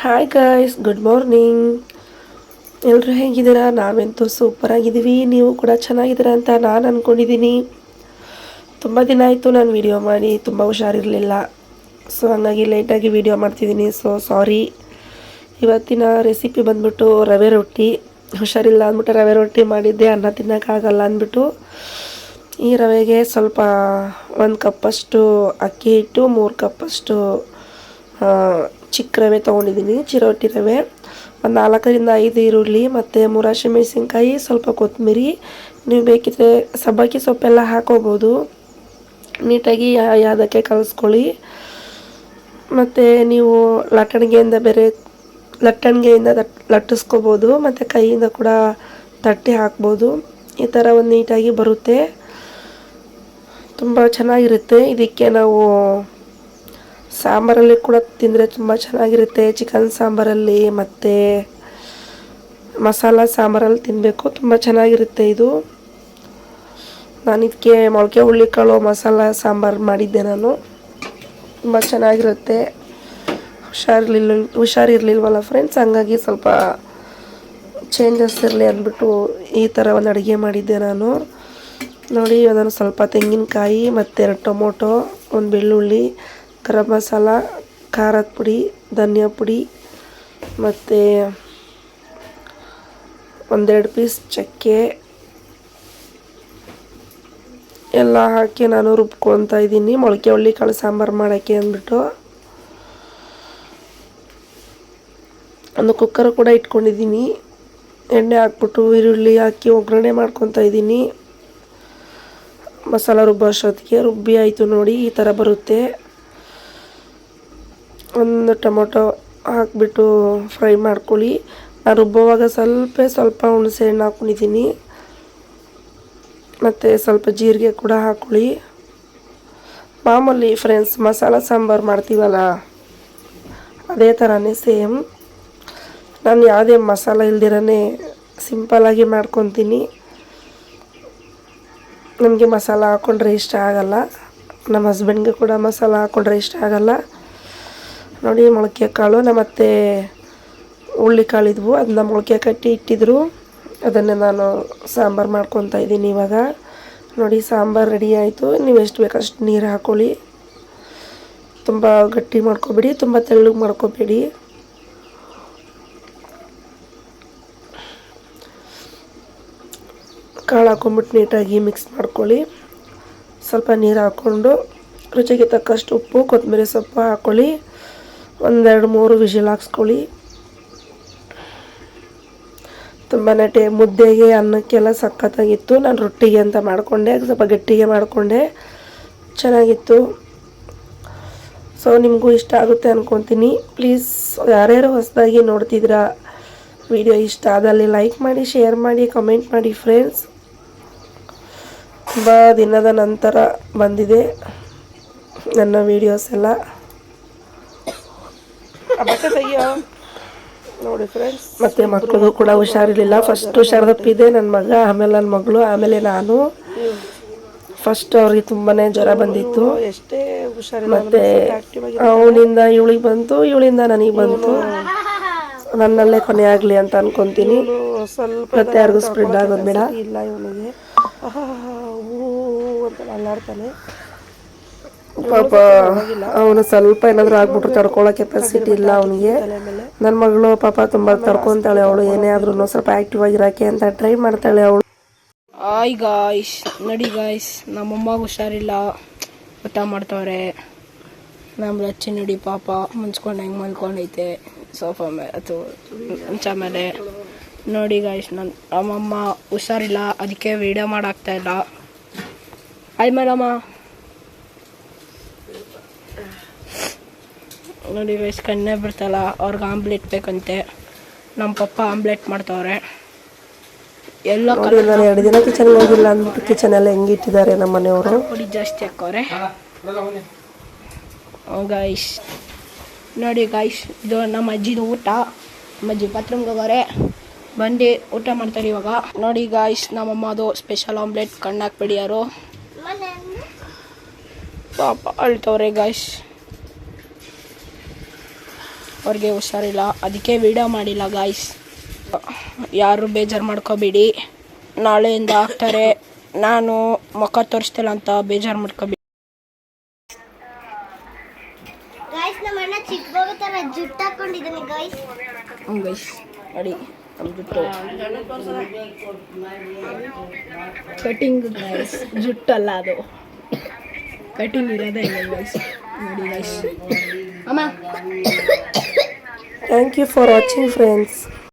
Hi guys good morning ಎಲ್ಲರೂ ಹೇಗಿದ್ದೀರಾ? ನಾವೆಂತೂ ಸೂಪರಾಗಿದ್ದೀವಿ ನೀವು ಕೂಡ ಚೆನ್ನಾಗಿದ್ದೀರಾ ಅಂತ ನಾನು ಅಂದ್ಕೊಂಡಿದ್ದೀನಿ ತುಂಬ ದಿನ ಆಯಿತು ನಾನು ವಿಡಿಯೋ ಮಾಡಿ, ತುಂಬ ಹುಷಾರಿರಲಿಲ್ಲ. ಸೊ ಹಂಗಾಗಿ ಲೇಟಾಗಿ ವಿಡಿಯೋ ಮಾಡ್ತಿದ್ದೀನಿ. ಸೊ ಸಾರಿ ಇವತ್ತಿನ ರೆಸಿಪಿ ಬಂದ್ಬಿಟ್ಟು ರವೆ ರೊಟ್ಟಿ. ಹುಷಾರಿಲ್ಲ ಅಂದ್ಬಿಟ್ಟು ರವೆ ರೊಟ್ಟಿ ಮಾಡಿದ್ದೆ, ಅನ್ನ ತಿನ್ನೋಕ್ಕಾಗಲ್ಲ ಅಂದ್ಬಿಟ್ಟು. ಈ ರವೆಗೆ ಸ್ವಲ್ಪ ಒಂದು ಕಪ್ಪಷ್ಟು ಅಕ್ಕಿ ಹಿಟ್ಟು, ಮೂರು ಕಪ್ಪಷ್ಟು ಚಿಕ್ಕ ರವೆ ತೊಗೊಂಡಿದ್ದೀನಿ ಚಿರೋಟಿ ರವೆ. ಒಂದು ನಾಲ್ಕರಿಂದ ಐದು ಈರುಳ್ಳಿ ಮತ್ತು ಮುರಾಶಿ ಮೆಣಸಿನ್ಕಾಯಿ, ಸ್ವಲ್ಪ ಕೊತ್ತಂಬರಿ ನೀವು ಬೇಕಿದ್ರೆ ಸಬ್ಬಕ್ಕಿ ಸೊಪ್ಪೆಲ್ಲ ಹಾಕೋಬೋದು. ನೀಟಾಗಿ ಯಾದಕ್ಕೆ ಕಲಿಸ್ಕೊಳ್ಳಿ. ಮತ್ತು ನೀವು ಲಟ್ಟಣಿಗೆಯಿಂದ ಬೇರೆ, ಲಟ್ಟಣಿಗೆಯಿಂದ ತಟ್, ಲಟ್ಟಿಸ್ಕೋಬೋದು. ಮತ್ತು ಕೈಯಿಂದ ಕೂಡ ತಟ್ಟಿ ಹಾಕ್ಬೋದು. ಈ ಥರ ಒಂದು ನೀಟಾಗಿ ಬರುತ್ತೆ. ತುಂಬ ಚೆನ್ನಾಗಿರುತ್ತೆ. ಇದಕ್ಕೆ ನಾವು ಸಾಂಬಾರಲ್ಲಿ ಕೂಡ ತಿಂದರೆ ತುಂಬ ಚೆನ್ನಾಗಿರುತ್ತೆ. ಚಿಕನ್ ಸಾಂಬಾರಲ್ಲಿ ಮತ್ತು ಮಸಾಲ ಸಾಂಬಾರಲ್ಲಿ ತಿನ್ನಬೇಕು ತುಂಬ ಚೆನ್ನಾಗಿರುತ್ತೆ ಇದು. ನಾನು ಇದಕ್ಕೆ ಮೊಳಕೆ ಹುಳ್ಳಿಕಾಳು ಮಸಾಲ ಸಾಂಬಾರು ಮಾಡಿದ್ದೆ ನಾನು. ತುಂಬ ಚೆನ್ನಾಗಿರುತ್ತೆ. ಹುಷಾರಿರ್ಲಿಲ್ಲ, ಹುಷಾರಿರಲಿಲ್ವಲ್ಲ ಫ್ರೆಂಡ್ಸ್ ಹಂಗಾಗಿ ಸ್ವಲ್ಪ ಚೇಂಜಸ್ ಇರಲಿ ಅಂದ್ಬಿಟ್ಟು ಈ ಥರ ಒಂದು ಅಡುಗೆ ಮಾಡಿದ್ದೆ ನಾನು. ನೋಡಿ ಅದನ್ನು ಸ್ವಲ್ಪ ತೆಂಗಿನಕಾಯಿ ಮತ್ತು ಎರಡು ಟೊಮೊಟೊ, ಒಂದು ಬೆಳ್ಳುಳ್ಳಿ ಗರಂ ಮಸಾಲ, ಖಾರದ ಪುಡಿ, ಧನಿಯಾ ಪುಡಿ ಮತ್ತು ಒಂದೆರಡು ಪೀಸ್ ಚಕ್ಕೆ ಎಲ್ಲ ಹಾಕಿ ನಾನು ರುಬ್ಕೊತಾ ಇದ್ದೀನಿ. ಮೊಳಕೆ ಹುಳ್ಳಿ ಕಾಳು ಸಾಂಬಾರು ಮಾಡೋಕ್ಕೆ ಅಂದ್ಬಿಟ್ಟು. ಒಂದು ಕುಕ್ಕರ್ ಕೂಡ ಇಟ್ಕೊಂಡಿದ್ದೀನಿ. ಎಣ್ಣೆ ಹಾಕ್ಬಿಟ್ಟು, ಈರುಳ್ಳಿ ಹಾಕಿ ಒಗ್ಗರಣೆ ಮಾಡ್ಕೊತಾ ಇದ್ದೀನಿ. ಮಸಾಲ ರುಬ್ಬೋ ಅಷ್ಟೊತ್ತಿಗೆ ರುಬ್ಬಿ ಆಯಿತು ನೋಡಿ, ಈ ಥರ ಬರುತ್ತೆ. ಒಂದು ಟೊಮೊಟೊ ಹಾಕಿಬಿಟ್ಟು ಫ್ರೈ ಮಾಡ್ಕೊಳ್ಳಿ. ನಾನು ರುಬ್ಬುವಾಗ ಸ್ವಲ್ಪ ಸ್ವಲ್ಪ ಹುಣಸೆ ಹಣ್ಣು ಹಾಕ್ಕೊಂಡಿದ್ದೀನಿ. ಮತ್ತು ಸ್ವಲ್ಪ ಜೀರಿಗೆ ಕೂಡ ಹಾಕ್ಕೊಳ್ಳಿ. ಮಾಮೂಲಿ ಫ್ರೆಂಡ್ಸ್, ಮಸಾಲ ಸಾಂಬಾರು ಮಾಡ್ತೀವಲ್ಲ, ಅದೇ ಥರನೇ ಸೇಮ್. ನಾನು ಯಾವುದೇ ಮಸಾಲ ಇಲ್ದಿರನೇ ಸಿಂಪಲ್ಲಾಗಿ ಮಾಡ್ಕೊತೀನಿ. ನಮಗೆ ಮಸಾಲ ಹಾಕ್ಕೊಂಡ್ರೆ ಇಷ್ಟ ಆಗಲ್ಲ. ನಮ್ಮ ಹಸ್ಬೆಂಡ್ಗೆ ಕೂಡ ಮಸಾಲ ಹಾಕ್ಕೊಂಡ್ರೆ ಇಷ್ಟ ಆಗಲ್ಲ. ನೋಡಿ, ಮೊಳಕೆ ಕಾಳು ನಮ್ಮ ಅತ್ತೆ ಹುಳ್ಳಿ ಕಾಳಿದ್ವು ಅದನ್ನ ಮೊಳಕೆ ಕಟ್ಟಿ ಇಟ್ಟಿದ್ರು. ಅದನ್ನು ನಾನು ಸಾಂಬಾರು ಮಾಡ್ಕೊತಾ ಇದ್ದೀನಿ ಇವಾಗ. ನೋಡಿ, ಸಾಂಬಾರು ರೆಡಿ ಆಯಿತು. ನೀವು ಎಷ್ಟು ಬೇಕಷ್ಟು ನೀರು ಹಾಕೊಳ್ಳಿ. ತುಂಬ ಗಟ್ಟಿ ಮಾಡ್ಕೊಬೇಡಿ, ತುಂಬ ತೆಳ್ಳಗೆ ಮಾಡ್ಕೋಬೇಡಿ. ಕಾಳು ಹಾಕೊಂಬಿಟ್ಟು ನೀಟಾಗಿ ಮಿಕ್ಸ್ ಮಾಡ್ಕೊಳ್ಳಿ. ಸ್ವಲ್ಪ ನೀರು ಹಾಕ್ಕೊಂಡು ರುಚಿಗೆ ತಕ್ಕಷ್ಟು ಉಪ್ಪು ಕೊತ್ತಂಬರಿ ಸೊಪ್ಪು ಹಾಕ್ಕೊಳ್ಳಿ ಒಂದೆರಡು ಮೂರು ವಿಷಲ್ ಹಾಕ್ಸ್ಕೊಳ್ಳಿ. ತುಂಬಾ ಟೇ, ಮುದ್ದೆಗೆ ಅನ್ನಕ್ಕೆಲ್ಲ ಸಖತ್ತಾಗಿತ್ತು. ನಾನು ರೊಟ್ಟಿಗೆ ಅಂತ ಮಾಡಿಕೊಂಡೆ ಸ್ವಲ್ಪ ಗಟ್ಟಿಗೆ ಮಾಡಿಕೊಂಡೆ. ಚೆನ್ನಾಗಿತ್ತು. ಸೊ ನಿಮಗೂ ಇಷ್ಟ ಆಗುತ್ತೆ ಅಂದ್ಕೊತೀನಿ ಪ್ಲೀಸ್ ಯಾರ್ಯಾರು ಹೊಸದಾಗಿ ನೋಡ್ತಿದ್ದೀರಾ ವಿಡಿಯೋ ಇಷ್ಟ ಆದಲ್ಲಿ ಲೈಕ್ ಮಾಡಿ ಶೇರ್ ಮಾಡಿ ಕಮೆಂಟ್ ಮಾಡಿ ಫ್ರೆಂಡ್ಸ್ ತುಂಬ ದಿನದ ನಂತರ ಬಂದಿದೆ ನನ್ನ ವೀಡಿಯೋಸ್ ಎಲ್ಲ. ಆ ಬಟ್ಟೆ ತೆಗಿಯೋ ನೋಡಿ ಫ್ರೆಂಡ್ಸ್ ಮತ್ತೆ ಮಕ್ಕಳು ಕೂಡ ಹುಷಾರಿರಲಿಲ್ಲ. ಫಸ್ಟ್ ಹುಷಾರ್ದಪ್ಪಿದೆ ನನ್ನ ಮಗ ಆಮೇಲೆ ನನ್ನ ಮಗಳು ಆಮೇಲೆ ನಾನು. ಫಸ್ಟ್ ಅವ್ರಿಗೆ ತುಂಬಾನೇ ಜ್ವರ ಬಂದಿತ್ತು. ಎಷ್ಟೇ ಹುಷಾರಿಲ್ಲ ಮತ್ತೆ ಅವನಿಂದ ಇವಳಿಗೆ ಬಂತು ಇವಳಿಂದ ನನಗೆ ಬಂತು. ನನ್ನಲ್ಲೇ ಕೊನೆ ಆಗಲಿ ಅಂತ ಅನ್ಕೊಂತೀನಿ. ಸ್ವಲ್ಪ ಮತ್ತೆ ಯಾರಿಗೂ ಸ್ಪ್ರೆಡ್ ಆಗೋದು ಬೇಡ. ಇಲ್ಲ ಇವನಿಗೆ. ಅಂತ ಅಲ್ಲಾಡ್ತಾನೆ. ಪಾಪ ಅವನು ಸ್ವಲ್ಪ ಏನಾದರೂ ಆಗ್ಬಿಟ್ರು ತಡ್ಕೊಳ್ಳೋ ಕೆಪಾಸಿಟಿ ಇಲ್ಲ ಅವನಿಗೆ. ನನ್ನ ಮಗಳು ಪಾಪ ತುಂಬ ತಡ್ಕೊಂತಾಳೆ, ಅವಳು ಏನೇ ಆದ್ರೂ ಸ್ವಲ್ಪ ಆಕ್ಟಿವ್ ಆಗಿರೋಕೆ ಅಂತ ಟ್ರೈ ಮಾಡ್ತಾಳೆ ಅವಳು. ಆಯ್ ಗಾಯ್ಸ್ ನಡಿ ಗಾಯ್ಸ್ ನಮ್ಮಮ್ಮಗೆ ಹುಷಾರಿಲ್ಲ. ಊಟ ಮಾಡ್ತವ್ರೆ. ನಮ್ಮ ರಚ್ಚಿ ನಡಿ ಪಾಪ, ಮುಂಚ್ಕೊಂಡು ಹೆಂಗೆ ಮಲ್ಕೊಂಡೈತೆ. ಸೋಫಾ ಮೇಲೆ ಅಥವಾ ಮಂಚ ಮೇಲೆ ನೋಡಿ ಗಾಯ್ಸ್ ನನ್ನ ನಮ್ಮಮ್ಮ ಹುಷಾರಿಲ್ಲ, ಅದಕ್ಕೆ ವೀಡಿಯೋ ಮಾಡಾಕ್ತಾ ಇಲ್ಲ. ಆಯ್ ಮೇಡಮ್ಮ ನೋಡಿ ವಯಸ್ಸು ಕಣ್ಣೇ ಬರ್ತಲ್ಲ. ಅವ್ರಿಗೆ ಆಮ್ಲೆಟ್ ಬೇಕಂತೆ. ನಮ್ಮ ಪಪ್ಪ ಆಮ್ಲೆಟ್ ಮಾಡ್ತವ್ರೆ. ಎಲ್ಲ ನೋಡಿ ನಾನು ಎರಡು ದಿನ ಕಿಚನ್ ಹೋಗಿಲ್ಲ ಅಂದ್ಬಿಟ್ಟು ಕಿಚನ್ ಎಲ್ಲ ಹೆಂಗಿಟ್ಟಿದ್ದಾರೆ ನಮ್ಮ ಮನೆಯವರು. ಪುಡಿ ಜಾಸ್ತಿ ಹಾಕವ್ರೆ ಗಾಯ್ಸ್ ನೋಡಿ ಗಾಯ್ಸ್ ಇದು ನಮ್ಮ ಅಜ್ಜಿದು ಊಟ. ನಮ್ಮ ಅಜ್ಜಿ ಬಾತ್ರೂಮ್ಗೆ ಹೋಗೋರೆ. ಬಂದು ಊಟ ಮಾಡ್ತಾರೆ ಇವಾಗ. ನೋಡಿ ಗಾಯ್ಸ್ ನಮ್ಮಮ್ಮ ಅಮ್ಮದು ಸ್ಪೆಷಲ್ ಆಮ್ಲೆಟ್ ಕಣ್ಣಾಕ್ಬೇಡಿ ಯಾರು? ಪಾಪ ಅಳ್ತವ್ರೆ ಗಾಯ್ಸ್ ಅವ್ರಿಗೆ ಹುಷಾರಿಲ್ಲ. ಅದಕ್ಕೆ ವಿಡಿಯೋ ಮಾಡಿಲ್ಲ ಗಾಯ್ಸ್ ಯಾರು ಬೇಜಾರು ಮಾಡ್ಕೋಬೇಡಿ. ನಾಳೆಯಿಂದ ಆಗ್ತಾರೆ. ನಾನು ಮುಖ ತೋರಿಸ್ತಿಲ್ಲ ಅಂತ ಬೇಜಾರು ಮಾಡ್ಕೋಬೇಡಿ. ಗಾಯ್ಸ್ ಗಾಯ್ಸ್ ಗೈಸ್ ನೋಡಿ ನಮ್ಮ ಜುಟ್ಟು. ಕಟಿಂಗ್ ಗೈಸ್ ಜುಟ್ಟಲ್ಲ ಅದು. ಕಟಿಂಗ್ ಇರೋದೇ ಇಲ್ಲ ಗೈಸ್ ನೋಡಿ guys Mama. Thank you for watching friends.